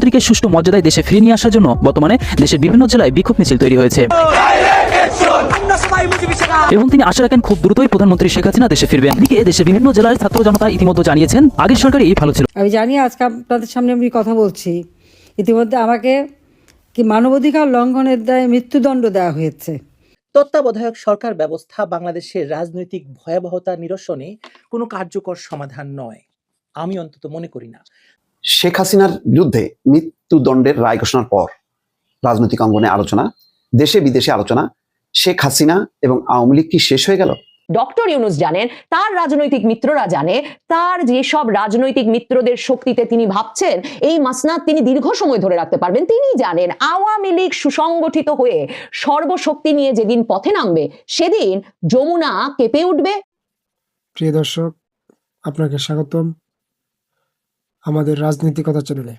প্রধানমন্ত্রীকে সুষ্ঠু মর্যাদায় দেশে ফিরিয়ে নিয়ে আসার জন্য বর্তমানে দেশের বিভিন্ন জেলায় বিক্ষোভ মিছিল তৈরি হয়েছে। এবং তিনি আশা রাখেন খুব দ্রুতই প্রধানমন্ত্রী শেখ হাসিনা দেশে ফিরবেন। এদিকে দেশের বিভিন্ন জেলার ছাত্র জনতা ইতিমধ্যে জানিয়েছেন আগের সরকারই ভালো ছিল। আমি জানি আজকে আপনাদের সামনে আমি কথা বলছি। ইতিমধ্যে আমাকে কি মানবাধিকার লঙ্ঘনের দায়ে মৃত্যুদণ্ড দেওয়া হয়েছে। তত্ত্বাবধায়ক সরকার ব্যবস্থা বাংলাদেশের রাজনৈতিক ভয়াবহতা নিরসনে কোনো কার্যকর সমাধান নয়। আমি অন্তত মনে করি না। শেখ হাসিনার বিরুদ্ধে মৃত্যুদণ্ডের রায় ঘোষণার পর রাজনৈতিক অঙ্গনে আলোচনা দেশে বিদেশে আলোচনা শেখ হাসিনা এবং আওয়ামী লীগ কি শেষ হয়ে গেল? ডক্টর ইউনুস জানেন তার রাজনৈতিক মিত্ররা জানে তার যেসব রাজনৈতিক মিত্রদের শক্তিতে তিনি ভাবছেন এই মাসনাদ তিনি দীর্ঘ সময় ধরে রাখতে পারবেন। তিনি জানেন আওয়ামী লীগ সুসংগঠিত হয়ে সর্বশক্তি নিয়ে যেদিন পথে নামবে সেদিন যমুনা কেঁপে উঠবে। প্রিয় দর্শক আপনাকে স্বাগতম। আমাদের রাজনীতিকতা চ্যানেলে।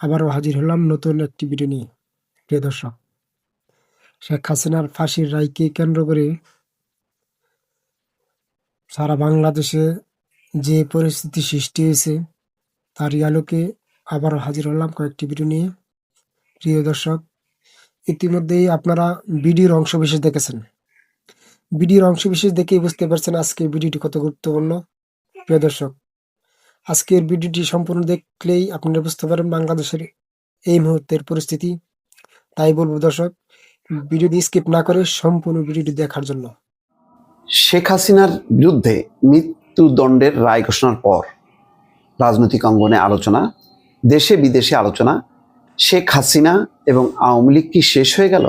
আবারও হাজির হলাম নতুন একটি ভিডিও নিয়ে। প্রিয় দর্শক, শেখ হাসিনার ফাঁসির রায়কে কেন্দ্র করে সারা বাংলাদেশে যে পরিস্থিতি সৃষ্টি হয়েছে, তারই আলোকে আবারও হাজির হলাম কয়েকটি ভিডিও নিয়ে। প্রিয় দর্শক, ইতিমধ্যেই আপনারা ভিডিওর অংশ বিশেষ দেখেছেন। ভিডিওর অংশ বিশেষ দেখেই বুঝতে পারছেন আজকে ভিডিওটি কত গুরুত্বপূর্ণ। প্রিয় দর্শক আজকের ভিডিওটি সম্পূর্ণ দেখলেই আপনারা বুঝতে পারেন বাংলাদেশের এই মুহূর্তের পরিস্থিতি। তাই বলব দর্শক, ভিডিওটি স্কিপ না করে সম্পূর্ণ ভিডিওটি দেখার জন্য। শেখ হাসিনার বিরুদ্ধে মৃত্যুদণ্ডের রায় ঘোষণার পর রাজনৈতিক অঙ্গনে আলোচনা, দেশে বিদেশে আলোচনা, শেখ হাসিনা এবং আওয়ামী লীগ কি শেষ হয়ে গেল?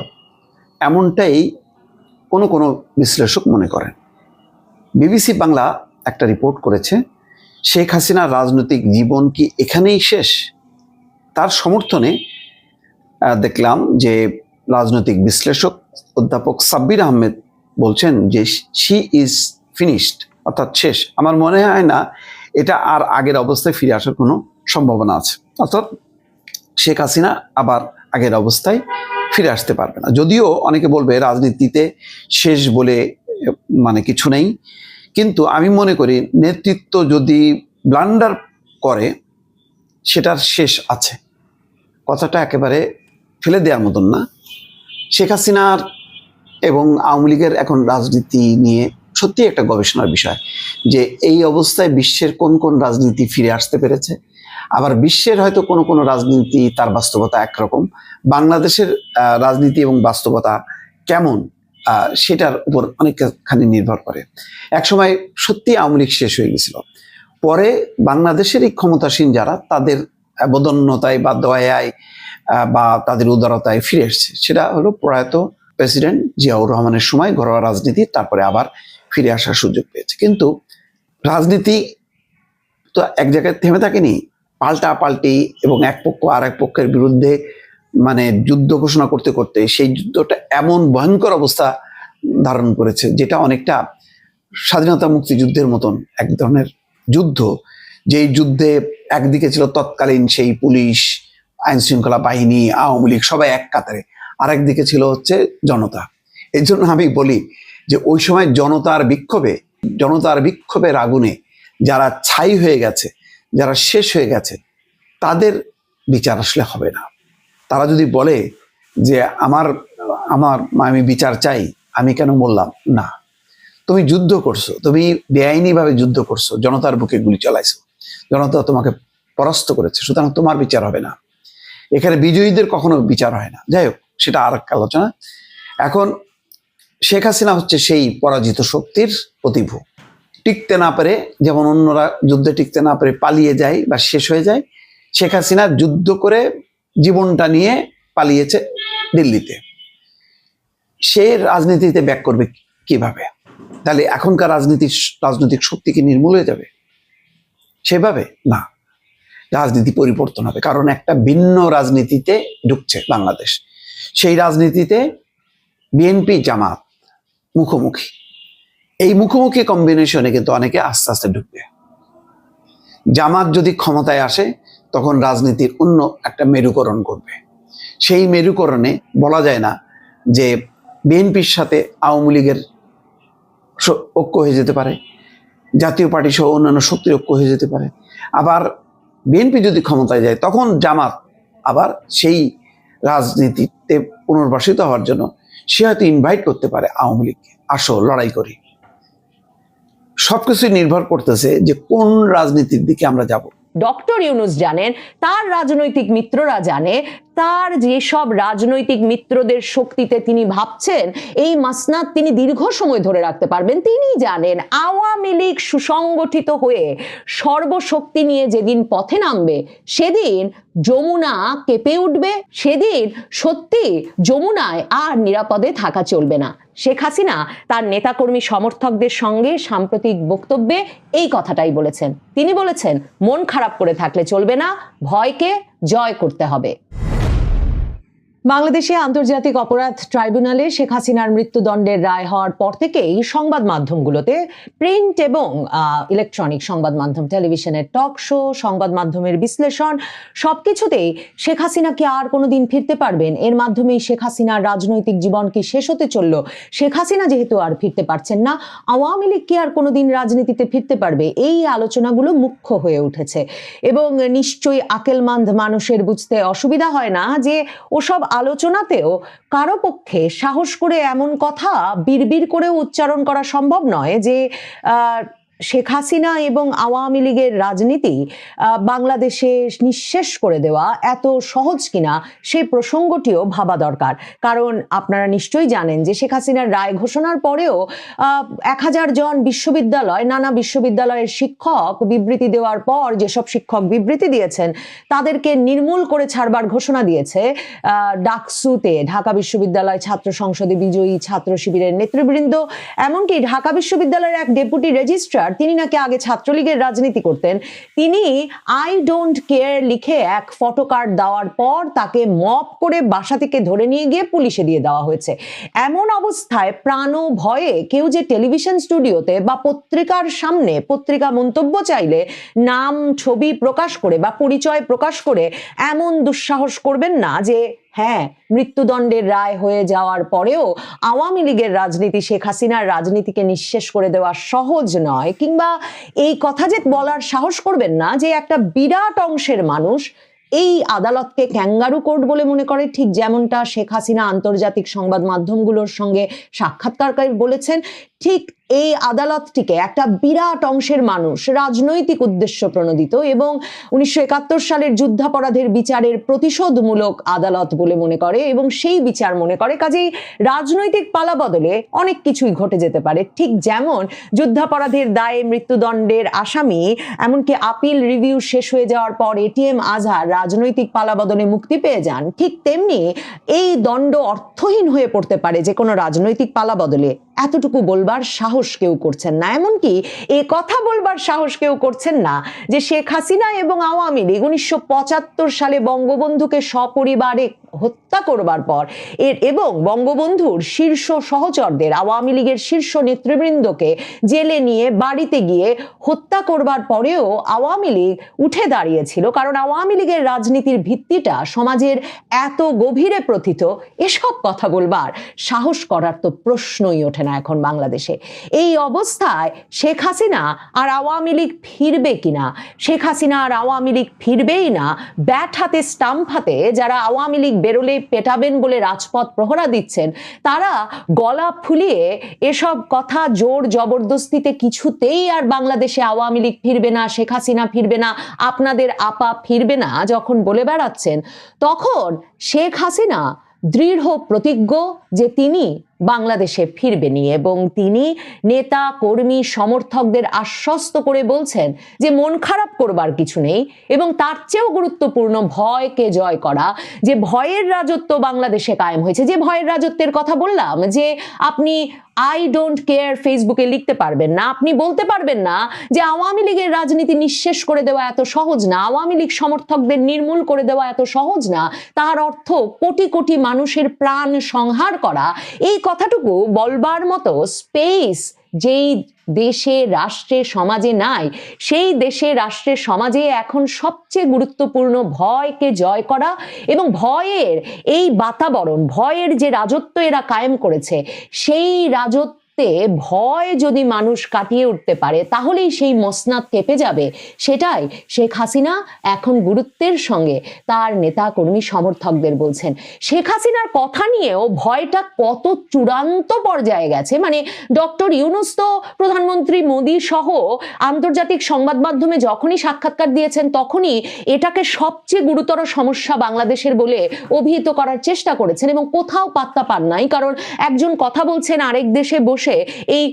এমনটাই কোনো কোনো বিশ্লেষক মনে করেন। বিবিসি বাংলা একটা রিপোর্ট করেছে শেখ হাসিনার রাজনৈতিক জীবন কি এখানেই শেষ? তার সমর্থনে দেখলাম যে রাজনৈতিক বিশ্লেষক অধ্যাপক সাব্বির আহমেদ বলছেন যে শি ইজ ফিনিশড, অর্থাৎ শেষ। আমার মনে হয় না এটা আর আগের অবস্থায় ফিরে আসার কোনো সম্ভাবনা আছে। অর্থাৎ শেখ হাসিনা আবার আগের অবস্থায় ফিরে আসতে পারবে না। যদিও অনেকে বলবে রাজনীতিতে শেষ বলে মানে কিছু নেই। কিন্তু আমি মনে করি নেতৃত্ব যদি ব্লান্ডার করে, সেটার শেষ আছে। কথাটা একেবারে ফেলে দেওয়ার মতন না। শেখ হাসিনার এবং আওয়ামী লীগের এখন রাজনীতি নিয়ে সত্যি একটা গবেষণার বিষয় যে এই অবস্থায় বিশ্বের কোন কোন রাজনীতি ফিরে আসতে পেরেছে। আবার বিশ্বের হয়তো কোনো কোনো রাজনীতি তার বাস্তবতা একরকম। বাংলাদেশের রাজনীতি এবং বাস্তবতা কেমন? সেটার উপর অনেকখানি নির্ভর করে। একসময় সত্যি আওয়ামী লীগ শেষ হয়ে গেছিল। পরে বাংলাদেশেরই ক্ষমতাসীন যারা, তাদের বদন্যতায় বা দয়ায় বা তাদের উদারতায় ফিরে এসছে। সেটা হলো প্রয়াত প্রেসিডেন্ট জিয়াউর রহমানের সময় ঘরোয়া রাজনীতি, তারপরে আবার ফিরে আসার সুযোগ পেয়েছে। কিন্তু রাজনীতি তো এক জায়গায় থেমে থাকেনি। পাল্টা পাল্টি এবং এক পক্ষ আর এক পক্ষের বিরুদ্ধে মানে যুদ্ধ ঘোষণা করতে করতে সেই যুদ্ধটা এমন ভয়ঙ্কর অবস্থা ধারণ করেছে, যেটা অনেকটা স্বাধীনতা মুক্তিযুদ্ধের মতন এক ধরনের যুদ্ধ। যেই যুদ্ধে একদিকে ছিল তৎকালীন সেই পুলিশ আইন শৃঙ্খলা বাহিনী, আওয়ামী লীগ সবাই এক কাতারে আরেক দিকে ছিল হচ্ছে জনতা। এই জন্য আমি বলি যে ওই সময় জনতার বিক্ষোভে, জনতার বিক্ষোভের আগুনে যারা ছাই হয়ে গেছে, যারা শেষ হয়ে গেছে, তাদের বিচার আসলে হবে না। তারা যদি বলে যে আমার আমার আমি বিচার চাই, আমি কেন বললাম না। তুমি যুদ্ধ করছ, তুমি বেআইনিভাবে যুদ্ধ করছ, জনতার বুকে গুলি চালাইছো। জনতা তোমাকে পরাস্ত করেছে, সুতরাং তোমার বিচার হবে না। এখানে বিজয়ীদের কখনো বিচার হয় না। যাই হোক, সেটা আর একটা আলোচনা। এখন শেখ হাসিনা হচ্ছে সেই পরাজিত শক্তির প্রতিভূ। টিকতে না পারে, যেমন অন্যরা যুদ্ধে টিকতে না পারে পালিয়ে যায় বা শেষ হয়ে যায়, শেখ হাসিনা যুদ্ধ করে জীবনটা নিয়ে পালিয়েছে দিল্লিতে। সে রাজনীতিতে ব্যাক করবে কীভাবে? তাহলে এখনকার রাজনীতি রাজনৈতিক শক্তি কি নির্মূল হয়ে যাবে? সেভাবে না। রাজনীতি পরিবর্তন হবে, কারণ একটা ভিন্ন রাজনীতিতে ঢুকছে বাংলাদেশ। সেই রাজনীতিতে বিএনপি জামাত, মুখোমুখি। এই মুখোমুখি কম্বিনেশনে কিন্তু অনেকে আস্তে আস্তে ঢুকবে। জামাত যদি ক্ষমতায় আসে তখন রাজনীতির অন্য একটা মেরুকরণ করবে সেই মেরুকরণে বলা যায় না যে বিএনপির সাথে আওয়ামী লীগের ঐক্য হয়ে যেতে পারে, জাতীয় পার্টি সহ অন্যান্য শক্তির ঐক্য হয়ে যেতে পারে। আবার বিএনপি যদি ক্ষমতায় যায়, তখন জামাত আবার সেই রাজনীতিতে পুনর্বাসিত হওয়ার জন্য সে হয়তো ইনভাইট করতে পারে আওয়ামী লীগকে আসো, লড়াই করি। সবকিছুই নির্ভর করতেছে যে কোন রাজনীতির দিকে আমরা যাব। ডক্টর ইউনুস জানেন, তার রাজনৈতিক মিত্ররা জানে, তার যেসব রাজনৈতিক মিত্রদের শক্তিতে তিনি ভাবছেন, এই মাসনাদ তিনি দীর্ঘ সময় ধরে রাখতে পারবেন। তিনি জানেন, আওয়ামী লীগ সুসংগঠিত হয়ে সর্বশক্তি নিয়ে যেদিন পথে নামবে, সেদিন যমুনা কেঁপে উঠবে, সেদিন সত্যি যমুনায় আর নিরাপদে থাকা চলবে না। শেখ হাসিনা তার নেতাকর্মী সমর্থকদের সঙ্গে সাম্প্রতিক বক্তব্যে এই কথাটাই বলেছেন। তিনি বলেছেন, মন খারাপ করে থাকলে চলবে না, ভয়কে জয় করতে হবে। বাংলাদেশে আন্তর্জাতিক অপরাধ ট্রাইব্যুনালে শেখ হাসিনার মৃত্যুদণ্ডের রায় হওয়ার পর থেকেই সংবাদ মাধ্যমগুলোতে প্রিন্ট এবং ইলেকট্রনিক সংবাদ মাধ্যম, টেলিভিশনের টক শো, সংবাদ মাধ্যমের বিশ্লেষণ, সবকিছুতেই শেখ হাসিনা কি আর কোনোদিন ফিরতে পারবেন? এর মাধ্যমেই শেখ হাসিনার রাজনৈতিক জীবন কি শেষ হতে চলল? শেখ হাসিনা যেহেতু আর ফিরতে পারছেন না, আওয়ামী লীগ কি আর কোনোদিন রাজনীতিতে ফিরতে পারবে? এই আলোচনাগুলো মুখ্য হয়ে উঠেছে। এবং নিশ্চয়ই আকেলমান্দ মানুষের বুঝতে অসুবিধা হয় না যে ওসব আলোচনাতেও কারও পক্ষে সাহস করে এমন কথা বিড়বিড় করে উচ্চারণ করা সম্ভব নয় যে শেখ হাসিনা এবং আওয়ামী লীগের রাজনীতি বাংলাদেশে নিঃশেষ করে দেওয়া এত সহজ কিনা সেই প্রসঙ্গটিও ভাবা দরকার। কারণ আপনারা নিশ্চয়ই জানেন যে শেখ হাসিনার রায় ঘোষণার পরেও এক হাজার জন বিশ্ববিদ্যালয়, নানা বিশ্ববিদ্যালয়ের শিক্ষক বিবৃতি দেওয়ার পর যেসব শিক্ষক বিবৃতি দিয়েছেন, তাদেরকে নির্মূল করে ছাড়বার ঘোষণা দিয়েছে। ডাকসুতে ঢাকা বিশ্ববিদ্যালয় ছাত্র সংসদে বিজয়ী ছাত্র শিবিরের নেতৃবৃন্দ, এমনকি ঢাকা বিশ্ববিদ্যালয়ের এক ডেপুটি রেজিস্ট্রার তিনি নাকি আগে ছাত্রলীগের রাজনীতি করতেন। তিনি আই ডোন্ট কেয়ার লিখে এক ফটো কার্ড দেওয়ার পর তাকে মপ করে বাসা থেকে ধরে নিয়ে গিয়ে পুলিশে দিয়ে দেওয়া হয়েছে। এমন অবস্থায় প্রাণ ভয়ে কেউ যে টেলিভিশন স্টুডিওতে বা পত্রিকার সামনে পত্রিকা মন্তব্য চাইলে নাম, ছবি প্রকাশ করে বা পরিচয় প্রকাশ করে এমন দুঃসাহস করবেন না যে হ্যাঁ মৃত্যুদণ্ডের রায় হয়ে যাওয়ার পরেও আওয়ামী লীগের রাজনীতি শেখ হাসিনার রাজনীতিকে নিঃশেষ করে দেওয়া সহজ নয়। কিংবা এই কথা যে বলার সাহস করবেন না যে একটা বিরাট অংশের মানুষ এই আদালতকে ক্যাঙ্গারু কোর্ট বলে মনে করে, ঠিক যেমনটা শেখ হাসিনা আন্তর্জাতিক সংবাদ মাধ্যমগুলোর সঙ্গে সাক্ষাৎকারকারী বলেছেন ঠিক এই আদালতটিকে একটা বিরাট অংশের মানুষ, রাজনৈতিক উদ্দেশ্য প্রণোদিত এবং উনিশশো একাত্তর সালের যুদ্ধাপরাধের বিচারের প্রতিশোধমূলক আদালত বলে মনে করে এবং সেই বিচার মনে করে। কাজেই রাজনৈতিক পালা বদলে অনেক কিছুই ঘটে যেতে পারে। ঠিক যেমন যুদ্ধাপরাধের দায়ে মৃত্যুদণ্ডের আসামি, এমনকি আপিল রিভিউ শেষ হয়ে যাওয়ার পর এটিএম আজহার রাজনৈতিক পালা বদলে মুক্তি পেয়ে যান। ঠিক তেমনি এই দণ্ড অর্থহীন হয়ে পড়তে পারে যে কোনো রাজনৈতিক পালা বদলে এতটুকু বলবার সাহস কেউ করছেন না। এমনকি এ কথা বলবার সাহস কেউ করছেন না যে শেখ হাসিনা এবং আওয়ামী লীগ উনিশশো পঁচাত্তর সালে বঙ্গবন্ধুকে সপরিবারে হত্যা করবার পর এর এবং বঙ্গবন্ধুর শীর্ষ সহচরদের, আওয়ামী লীগের শীর্ষ নেতৃবৃন্দকে জেলে নিয়ে বাড়িতে গিয়ে হত্যা করবার পরেও আওয়ামী লীগ উঠে দাঁড়িয়েছিল। কারণ আওয়ামী লীগের রাজনীতির ভিত্তিটা সমাজের এত গভীরে প্রথিত, এসব কথা বলবার সাহস করার তো প্রশ্নই ওঠে না এখন বাংলাদেশে। এই অবস্থায় শেখ হাসিনা আর আওয়ামী লীগ ফিরবে কিনা? শেখ হাসিনা আর আওয়ামী লীগ ফিরবেই না? ব্যাট হাতে, স্টাম্প হাতে যারা আওয়ামী লীগ বেরোলে পেটাবেন বলে রাজপথ প্রহরা দিচ্ছেন, তারা গলা ফুলিয়ে এসব কথা জোর জবরদস্তিতে কিছুতেই আর বাংলাদেশে আওয়ামী লীগ ফিরবে না, শেখ হাসিনা ফিরবে না, আপনাদের আপা ফিরবে না যখন বলে বেড়াচ্ছেন, তখন শেখ হাসিনা দৃঢ় প্রতিজ্ঞ যে তিনি বাংলাদেশে ফিরবেনই এবং তিনি নেতা, কর্মী, সমর্থকদের আশ্বস্ত করে বলছেন যে, মন খারাপ করবার কিছু নেই এবং তার চেয়েও গুরুত্বপূর্ণ ভয়কে জয় করা। যে, ভয়ের রাজত্ব বাংলাদেশে কায়েম হয়েছে। যে, ভয়ের রাজত্বের কথা বললাম, যে, আপনি আই ডোন্ট কেয়ার ফেসবুকে লিখতে পারবেন না। আপনি বলতে পারবেন না যে, আওয়ামী লীগের রাজনীতি নিঃশেষ করে দেওয়া এত সহজ না। আওয়ামী লীগ সমর্থকদের নির্মূল করে দেওয়া এত সহজ না। তার অর্থ কোটি কোটি মানুষের প্রাণ সংহার করা। এই কথাটুকু বলবার মতো স্পেস যেই দেশে রাষ্ট্রে সমাজে নাই, সেই দেশে রাষ্ট্রের সমাজে এখন সবচেয়ে গুরুত্বপূর্ণ ভয়কে জয় করা এবং ভয়ের এই বাতাবরণ, ভয়ের যে রাজত্ব এরা কায়েম করেছে, সেই রাজত্ব মুহূর্তে ভয় যদি মানুষ কাটিয়ে উঠতে পারে, তাহলেই সেই মসনাদ কেঁপে যাবে। সেটাই শেখ হাসিনা এখন গুরুত্বের সঙ্গে তার নেতা কর্মী সমর্থকদের বলছেন। শেখ হাসিনার কথা নিয়েও ভয়টা কত চূড়ান্ত পর্যায়ে গেছে। মানে ডক্টর ইউনুস তো প্রধানমন্ত্রী মোদী সহ আন্তর্জাতিক সংবাদ মাধ্যমে যখনই সাক্ষাৎকার দিয়েছেন, তখনই এটাকে সবচেয়ে গুরুতর সমস্যা বাংলাদেশের বলে অভিহিত করার চেষ্টা করেছেন এবং কোথাও পাত্তা পান নাই। কারণ একজন কথা বলছেন, আরেক দেশে বসে এই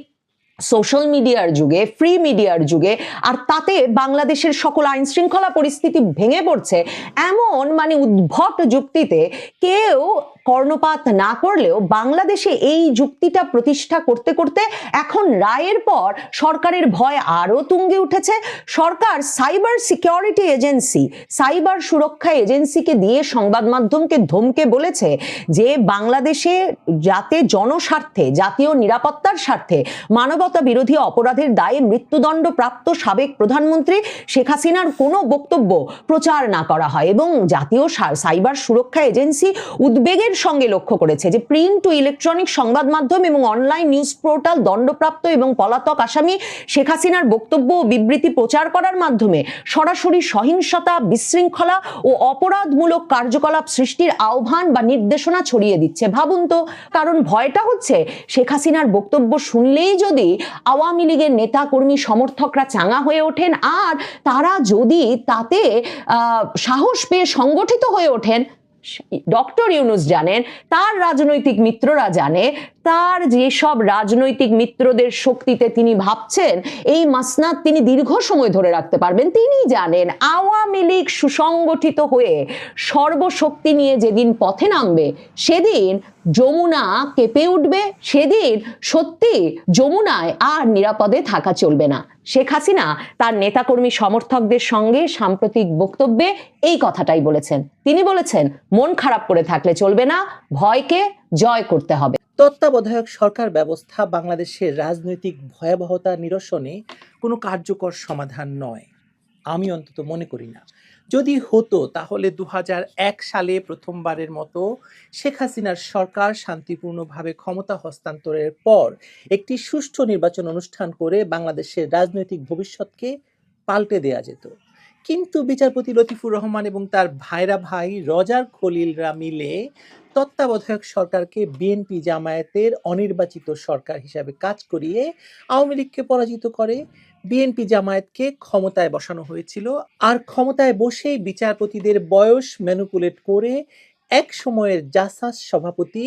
সোশ্যাল মিডিয়ার যুগে ফ্রি মিডিয়ার যুগে, আর তাতে বাংলাদেশের সকল আইন শৃঙ্খলা পরিস্থিতি ভেঙে পড়ছে, এমন মানে উদ্ভট যুক্তিতে কেউ কর্ণপাত না করলেও বাংলাদেশে এই যুক্তিটা প্রতিষ্ঠা করতে করতে এখন রায়ের পর সরকারের ভয় আরও তুঙ্গে উঠেছে। সরকার সাইবার সিকিউরিটি এজেন্সি, সাইবার সুরক্ষা এজেন্সিকে দিয়ে সংবাদ মাধ্যমকে ধমকে বলেছে যে বাংলাদেশে যাতে জনস্বার্থে, জাতীয় নিরাপত্তার স্বার্থে মানবতা বিরোধী অপরাধের দায়ে মৃত্যুদণ্ড প্রাপ্ত সাবেক প্রধানমন্ত্রী শেখ হাসিনার কোনো বক্তব্য প্রচার না করা হয় এবং জাতীয় সাইবার সুরক্ষা এজেন্সি উদ্বেগের সঙ্গে লক্ষ্য করেছে যে প্রিন্ট টু ইলেকট্রনিক সংবাদ মাধ্যম এবং অনলাইন নিউজ পোর্টাল দণ্ডপ্রাপ্ত এবং পলাতক আসামি শেখ হাসিনার বক্তব্য ও বিবৃতি প্রচার করার মাধ্যমে সরাসরি সহিংসতা, বিশৃঙ্খলা ও অপরাধমূলক কার্যকলাপ সৃষ্টির আহ্বান বা নির্দেশনা ছড়িয়ে দিচ্ছে। ভাবুন তো, কারণ ভয়টা হচ্ছে শেখ হাসিনার বক্তব্য শুনলেই যদি আওয়ামী লীগের নেতা, কর্মী, সমর্থকরা চাঙা হয়ে ওঠেন, আর তারা যদি তাতে সাহস পেয়ে সংগঠিত হয়ে ওঠেন ডক্টর ইউনুস জানেন তার রাজনৈতিক মিত্ররা জানে তার যেসব রাজনৈতিক মিত্রদের শক্তিতে তিনি ভাবছেন, এই মাসনাদ তিনি দীর্ঘ সময় ধরে রাখতে পারবেন। তিনি জানেন, আওয়ামী লীগ সুসংগঠিত হয়ে সর্বশক্তি নিয়ে যেদিন পথে নামবে, সেদিন যমুনা কেঁপে উঠবে, সেদিন সত্যি যমুনায় আর নিরাপদে থাকা চলবে না। শেখ হাসিনা তার নেতাকর্মী সমর্থকদের সঙ্গে সাম্প্রতিক বক্তব্যে এই কথাটাই বলেছেন। তিনি বলেছেন, মন খারাপ করে থাকলে চলবে না, ভয়কে জয় করতে হবে। তত্ত্বাবধায়ক সরকার ব্যবস্থা বাংলাদেশের রাজনৈতিক ভয়াবহতা নিরসনে কোনো কার্যকর সমাধান নয়। আমি অন্তত মনে করি না। যদি হতো, তাহলে দু হাজার এক সালে প্রথমবারের মতো শেখ হাসিনার সরকার শান্তিপূর্ণভাবে ক্ষমতা হস্তান্তরের পর একটি সুষ্ঠু নির্বাচন অনুষ্ঠান করে বাংলাদেশের রাজনৈতিক ভবিষ্যৎকে পাল্টে দেয়া যেত। কিন্তু বিচারপতি লতিফুর রহমান এবং তার ভাইরা ভাই রজার খলিলরা মিলে তত্ত্বাবধায়ক সরকারকে বিএনপি জামায়াতের অনির্বাচিত সরকার হিসাবে কাজ করিয়ে আওয়ামী লীগকে পরাজিত করে। বিএনপি জামায়াতকে ক্ষমতায় বসানো হয়েছিল। আর ক্ষমতায় বসেই বিচারপতিদের বয়স ম্যানুপুলেট করে এক সময়ের জাসাস সভাপতি,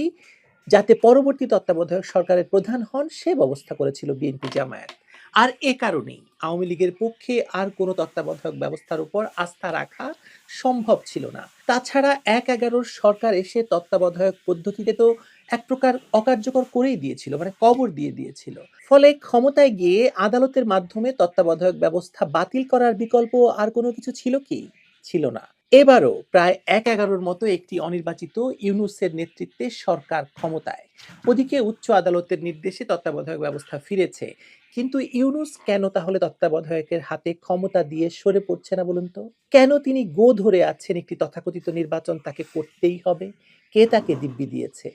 যাতে পরবর্তী তত্ত্বাবধায়ক সরকারের প্রধান হন, সে ব্যবস্থা করেছিল বিএনপি জামায়াত। আর এ কারণেই আওয়ামী লীগের পক্ষে আর কোনো তত্ত্বাবধায়ক ব্যবস্থার উপর আস্থা রাখা সম্ভব ছিল না। তাছাড়া এক এগারোর সরকার এসে তত্ত্বাবধায়ক পদ্ধতিতে তো এক প্রকার অকার্যকর করেই দিয়েছিল মানে কবর দিয়ে দিয়েছিল। ফলে ক্ষমতায় গিয়ে আদালতের মাধ্যমে তত্ত্বাবধায়ক ব্যবস্থা বাতিল করার বিকল্প আর কোনো কিছু ছিল কি? ছিল না। এবারও প্রায় এক এগারোর মতো একটি অনির্বাচিত ইউনুসের নেতৃত্বে সরকার ক্ষমতায়। ওদিকে উচ্চ আদালতের নির্দেশে তত্ত্বাবধায়ক ব্যবস্থা ফিরেছে। কিন্তু ইউনুস কেন তাহলে তত্ত্বাবধায়কের হাতে ক্ষমতা দিয়ে সরে পড়ছে না বলুন তো? কেন তিনি গো ধরে আছেন একটি তথাকথিত নির্বাচন তাকে করতেই হবে? কে তাকে দিব্যি দিয়েছে?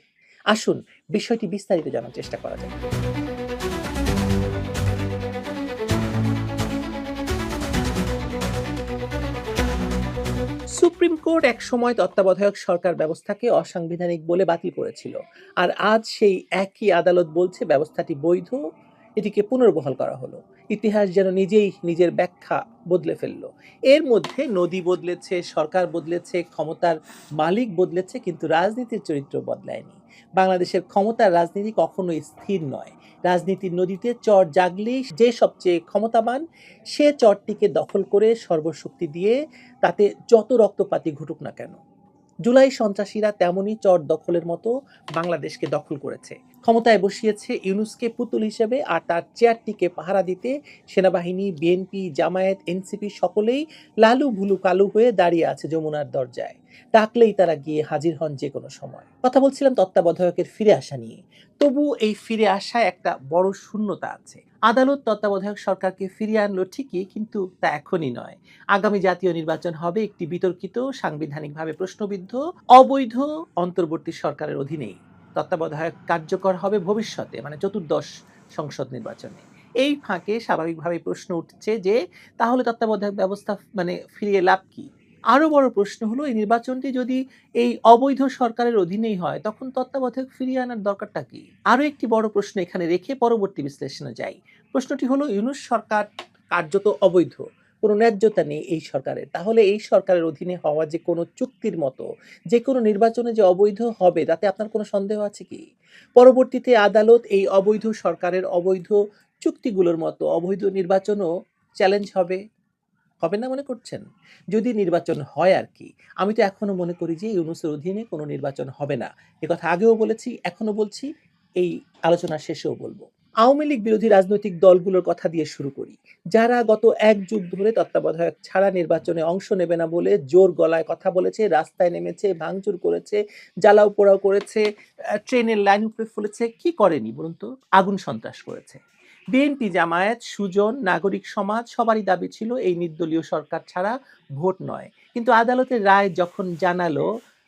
আসুন বিষয়টি বিস্তারিত জানার চেষ্টা করা যাক। সুপ্রিম কোর্ট এক সময় তত্ত্বাবধায়ক সরকার ব্যবস্থাকে অসাংবিধানিক বলে বাতিল করেছিল। আর আজ সেই একই আদালত বলছে ব্যবস্থাটি বৈধ, এটিকে পুনর্বহাল করা হলো। ইতিহাস যেন নিজেই নিজের ব্যাখ্যা বদলে ফেলল। এর মধ্যে নদী বদলেছে, সরকার বদলেছে, ক্ষমতার মালিক বদলেছে, কিন্তু রাজনীতির চরিত্র বদলায়নি। বাংলাদেশের ক্ষমতার রাজনীতি কখনো স্থির নয়। রাজনীতির নদীতে চর জাগলে যে সবচেয়ে ক্ষমতাবান, সে চরটিকে দখল করে সর্বশক্তি দিয়ে তাতে যত রক্তপাতি ঘটুক না কেন। জুলাই সন্ত্রাসীরা তেমনই চর দখলের মতো বাংলাদেশকে দখল করেছে। ক্ষমতায় বসিয়েছে ইউনুসকে পুতুল হিসেবে আর তার চেয়ারটিকে পাহারা দিতে সেনাবাহিনী, বিএনপি, জামায়াত, এনসিপি সকলেই লালু ভুলু কালু হয়ে দাঁড়িয়ে আছে যমুনার দরজায়। ডাকলেই তারা গিয়ে হাজির হন যে কোনো সময়। কথা বলছিলাম তত্ত্বাবধায়কের ফিরে আসা নিয়ে। তবু এই ফিরে আসায় একটা বড় শূন্যতা আছে। আদালত তত্ত্বাবধায়ক সরকারকে ফিরিয়ে আনলো ঠিকই, কিন্তু তা এখনই নয়। আগামী জাতীয় নির্বাচন হবে একটি বিতর্কিত, সাংবিধানিকভাবে প্রশ্নবিদ্ধ, অবৈধ, অন্তর্বর্তী সরকারের অধীনেই। তত্ত্বাবধায়ক কার্যকর হবে ভবিষ্যতে মানে চতুর্দশ সংসদ নির্বাচনে। এই ফাঁকে স্বাভাবিকভাবে প্রশ্ন উঠছে যে, তাহলে তত্ত্বাবধায়ক ব্যবস্থা মানে ফিরিয়ে লাভ কি? আরও বড় প্রশ্ন হলো, এই নির্বাচনটি যদি এই অবৈধ সরকারের অধীনেই হয়, তখন তত্ত্বাবধায়ক ফিরিয়ে আনার দরকারটা কি? আরও একটি বড় প্রশ্ন এখানে রেখে পরবর্তী বিশ্লেষণে যাই। প্রশ্নটি হলো, ইউনুস সরকার কার্যত অবৈধ, কোনো ন্যায্যতা নেই এই সরকারের। তাহলে এই সরকারের অধীনে হওয়া যে কোনো চুক্তির মতো, যে কোনো নির্বাচনে যে অবৈধ হবে, তাতে আপনার কোনো সন্দেহ আছে কি? পরবর্তীতে আদালত এই অবৈধ সরকারের অবৈধ চুক্তিগুলোর মতো অবৈধ নির্বাচনও চ্যালেঞ্জ হবে। হবে না মনে করছেন? যদি নির্বাচন হয় আর কি। আমি তো এখনও মনে করি যে ইউনুসের অধীনে কোনো নির্বাচন হবে না। কথা আগেও বলেছি, এখনও বলছি, এই আলোচনা শেষেও বলব। আওয়ামী লীগ বিরোধী রাজনৈতিক দলগুলোর কথা দিয়ে শুরু করি। যারা গত এক যুগ ধরে তত্ত্বাবধায়ক ছাড়া নির্বাচনে অংশ নেবে না বলে জোর গলায় কথা বলেছে, রাস্তায় নেমেছে, ভাঙচুর করেছে, জ্বালাও পোড়াও করেছে ট্রেনের লাইন উপরে ফেলেছে, কি করেনি বলুন তো? আগুন সন্ত্রাস করেছে। বিএনপি জামায়াত, সুজন, নাগরিক সমাজ সবারই দাবি ছিল এই নির্দলীয় সরকার ছাড়া ভোট নয়। কিন্তু আদালতের রায় যখন জানালো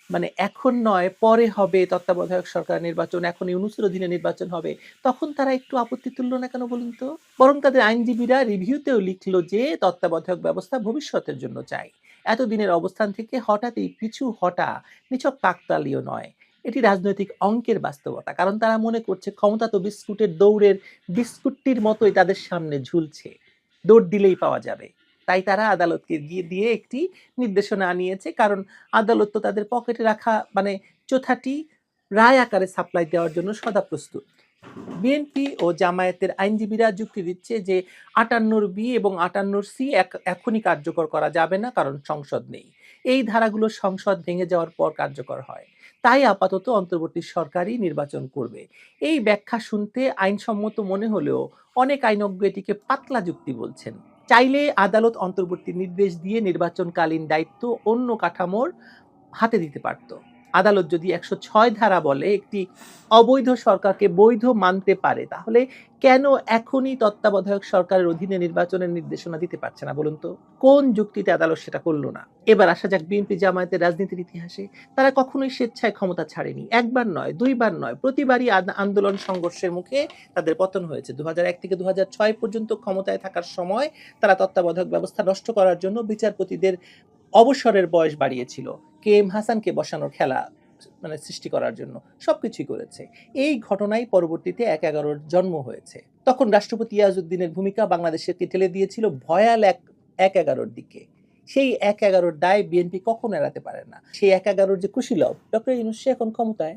মানে এখন নয়, পরে হবে তত্ত্বাবধায়ক সরকার নির্বাচন, এখন ইউনুসের অধীনে নির্বাচন হবে, তখন তারা একটু আপত্তি তুললো না কেন বলুন তো? বরং তাদের আইনজীবীরা রিভিউতেও লিখলো যে তত্ত্বাবধায়ক ব্যবস্থা ভবিষ্যতের জন্য চাই। এতদিনের অবস্থান থেকে হঠাৎই পিছু হটা নিছক কাকতালীয় নয়। এটি রাজনৈতিক অঙ্কের বাস্তবতা, কারণ তারা মনে করছে ক্ষমতা তো বিস্কুটের দৌড়ের বিস্কুটটির মতোই তাদের সামনে ঝুলছে। দৌড় দিলেই পাওয়া যাবে। তাই তারা আদালতকে গিয়ে দিয়ে একটি নির্দেশনা আনিয়েছে, কারণ আদালত তো তাদের পকেটে রাখা মানে চোথাটি রায় আকারে সাপ্লাই দেওয়ার জন্য সদা প্রস্তুত। বিএনপি ও জামায়াতের আইনজীবীরা যুক্তি দিচ্ছে যে আটান্নর বি এবং আটান্নর সি এখনই কার্যকর করা যাবে না, কারণ সংসদ নেই। এই ধারাগুলো সংসদ ভেঙে যাওয়ার পর কার্যকর হয়। তাই আপাতত অন্তর্বর্তী সরকারই নির্বাচন করবে। এই ব্যাখ্যা শুনতে আইনসম্মত মনে হলেও অনেক আইনজ্ঞ এটিকে পাতলা যুক্তি বলছেন। চাইলে আদালত অন্তর্বর্তী নির্দেশ দিয়ে নির্বাচনকালীন দায়িত্ব অন্য কাঠামোর হাতে দিতে পারত। আদালত যদি একশো ছয় ধারা বলে একটি অবৈধ সরকারকে বৈধ মানতে পারে, তাহলে কেন এখনই তত্ত্বাবধায়ক সরকারের অধীনে নির্বাচনের নির্দেশনা দিতে পারছে না বলুন তো? কোন যুক্তিতে আদালত সেটা করল না? এবার আসা যাক বিএনপি জামায়াতের রাজনীতির ইতিহাসে। তারা কখনোই স্বেচ্ছায় ক্ষমতা ছাড়েনি। একবার নয়, দুইবার নয়, প্রতিবারই আন্দোলন সংঘর্ষের মুখে তাদের পতন হয়েছে। দু হাজার এক থেকে দু হাজার ছয় পর্যন্ত ক্ষমতায় থাকার সময় তারা তত্ত্বাবধায়ক ব্যবস্থা নষ্ট করার জন্য বিচারপতিদের অবসরের বয়স বাড়িয়েছিল। কে এম হাসানকে বসানোর খেলা মানে সৃষ্টি করার জন্য সবকিছুই করেছে। এই ঘটনাই পরবর্তীতে এক এগারোর জন্ম হয়েছে। তখন রাষ্ট্রপতি ইয়াজউদ্দিনের ভূমিকা বাংলাদেশকে ঠেলে দিয়েছিল ভয়াল এক এক এগারোর দিকে। সেই এক এগারোর দায় বিএনপি কখনো এড়াতে পারে না। সেই এক এগারোর যে কুশীলভ ডক্টর ইউনুস এখন ক্ষমতায়।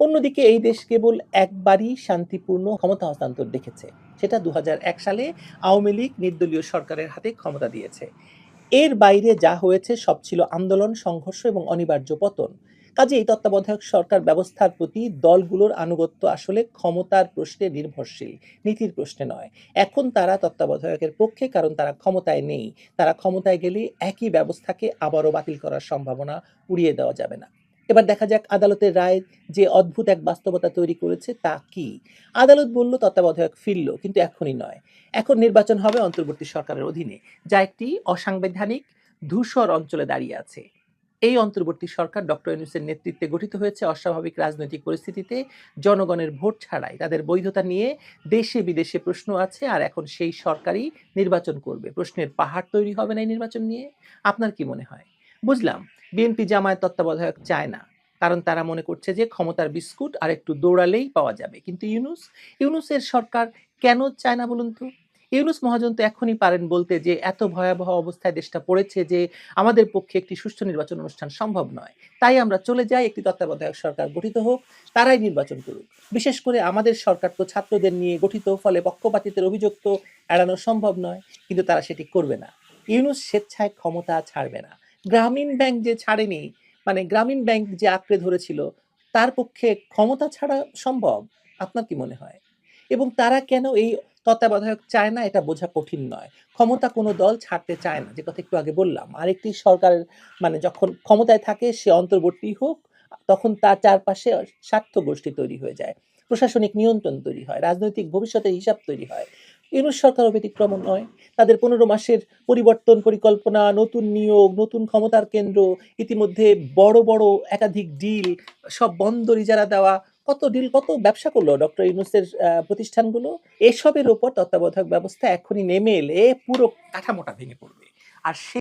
অন্যদিকে এই দেশ কেবল একবারই শান্তিপূর্ণ ক্ষমতা হস্তান্তর দেখেছে। সেটা দু হাজার এক সালে আওয়ামী লীগ নির্দলীয় সরকারের হাতে ক্ষমতা দিয়েছে। এর বাইরে যা হয়েছে সব ছিল আন্দোলন, সংঘর্ষ এবং অনিবার্য পতন। কাজে এই তত্ত্বাবধায়ক সরকার ব্যবস্থার প্রতি দলগুলোর আনুগত্য আসলে ক্ষমতার প্রশ্নে নির্ভরশীল, নীতির প্রশ্নে নয়। এখন তারা তত্ত্বাবধায়কের পক্ষে, কারণ তারা ক্ষমতায় নেই। তারা ক্ষমতায় গেলে একই ব্যবস্থাকে আবারও বাতিল করার সম্ভাবনা উড়িয়ে দেওয়া যাবে না। এবার দেখা যাক আদালতের রায় যে অদ্ভুত এক বাস্তবতা তৈরি করেছে তা কি। আদালত বলল, তত্ত্বাবধায়ক ফিরল, কিন্তু এখনই নয়। এখন নির্বাচন হবে অন্তর্বর্তী সরকারের অধীনে, যা একটি অসাংবিধানিক ধূসর অঞ্চলে দাঁড়িয়ে আছে। এই অন্তর্বর্তী সরকার ডক্টর ইউনুসের নেতৃত্বে গঠিত হয়েছে অস্বাভাবিক রাজনৈতিক পরিস্থিতিতে জনগণের ভোট ছাড়াই। তাদের বৈধতা নিয়ে দেশে বিদেশে প্রশ্ন আছে, আর এখন সেই সরকারই নির্বাচন করবে। প্রশ্নের পাহাড় তৈরি হবে না এই নির্বাচন নিয়ে। আপনার কি মনে হয়? বুঝলাম, বিএনপি জামায়াত তত্ত্বাবধায়ক চায় না, কারণ তারা মনে করছে যে ক্ষমতার বিস্কুট আর একটু দৌড়ালেই পাওয়া যাবে। কিন্তু ইউনুস, ইউনুসের সরকার কেন চায় না বলুন তো? ইউনুস মহাজন তো এখনই পারেন বলতে যে এত ভয়াবহ অবস্থায় দেশটা পড়েছে যে আমাদের পক্ষে একটি সুষ্ঠু নির্বাচন অনুষ্ঠান সম্ভব নয়। তাই আমরা চলে যাই, একটি তত্ত্বাবধায়ক সরকার গঠিত হোক, তারাই নির্বাচন করুক। বিশেষ করে আমাদের সরকার তো ছাত্রদের নিয়ে গঠিত, ফলে পক্ষপাতিত্বের অভিযোগ তো এড়ানো সম্ভব নয়, কিন্তু তারা সেটি করবে না। ইউনুস স্বেচ্ছায় ক্ষমতা ছাড়বে না। গ্রামীণ ব্যাংক যে ছাড়েনি মানে গ্রামীণ ব্যাংক যে আঁকড়ে ধরেছিল, তার পক্ষে ক্ষমতা ছাড়া সম্ভব? আপনার কি মনে হয়? এবং তারা কেন এই তত্ত্বাবধায়ক চায় না? এটা বোঝা কঠিন নয়। ক্ষমতা কোনো দল ছাড়তে চায় না, যে কথা একটু আগে বললাম। আরেকটি সরকারের মানে যখন ক্ষমতায় থাকে, সে অন্তর্বর্তী হোক, তখন তার চারপাশে স্বার্থ গোষ্ঠী তৈরি হয়ে যায়। প্রশাসনিক নিয়ন্ত্রণ তৈরি হয়, রাজনৈতিক ভবিষ্যতের হিসাব তৈরি হয়। ইউনুস সরকারও ব্যতিক্রম নয়। তাদের পনেরো মাসের পরিবর্তন পরিকল্পনা, নতুন নিয়োগ, নতুন ক্ষমতার কেন্দ্র, ইতিমধ্যে বড় বড় একাধিক ডিল সব বন্দর ইজারা দেওয়া, কত ডিল কত ব্যবসা করল ডক্টর ইউনুসের প্রতিষ্ঠানগুলো? এসবের ওপর তত্ত্বাবধায়ক ব্যবস্থা এখনই নেমে এলে পুরো কাঠামোটা ভেঙে পড়বে। আর সে